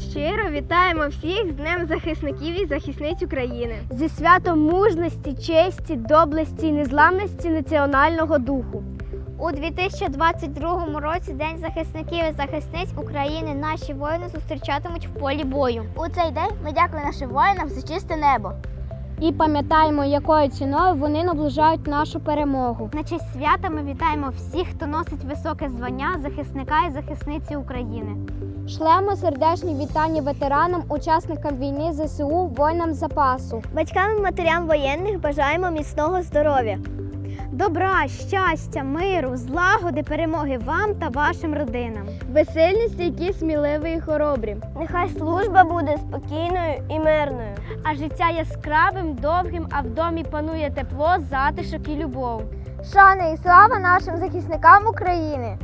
Щиро вітаємо всіх з Днем захисників і захисниць України. Зі святом мужності, честі, доблесті і незламності національного духу. У 2022 році День захисників і захисниць України наші воїни зустрічатимуть в полі бою. У цей день ми дякуємо нашим воїнам за чисте небо. І пам'ятаємо, якою ціною вони наближають нашу перемогу. На честь свята ми вітаємо всіх, хто носить високе звання захисника і захисниці України. Шлемо сердечні вітання ветеранам, учасникам війни ЗСУ, воїнам запасу. Батькам і матерям воєнних бажаємо міцного здоров'я. Добра, щастя, миру, злагоди, перемоги вам та вашим родинам. Весельні, стійкі, сміливі і хоробрі. Нехай служба буде спокійною і мирною. А життя яскравим, довгим, а в домі панує тепло, затишок і любов. Шана і слава нашим захисникам України!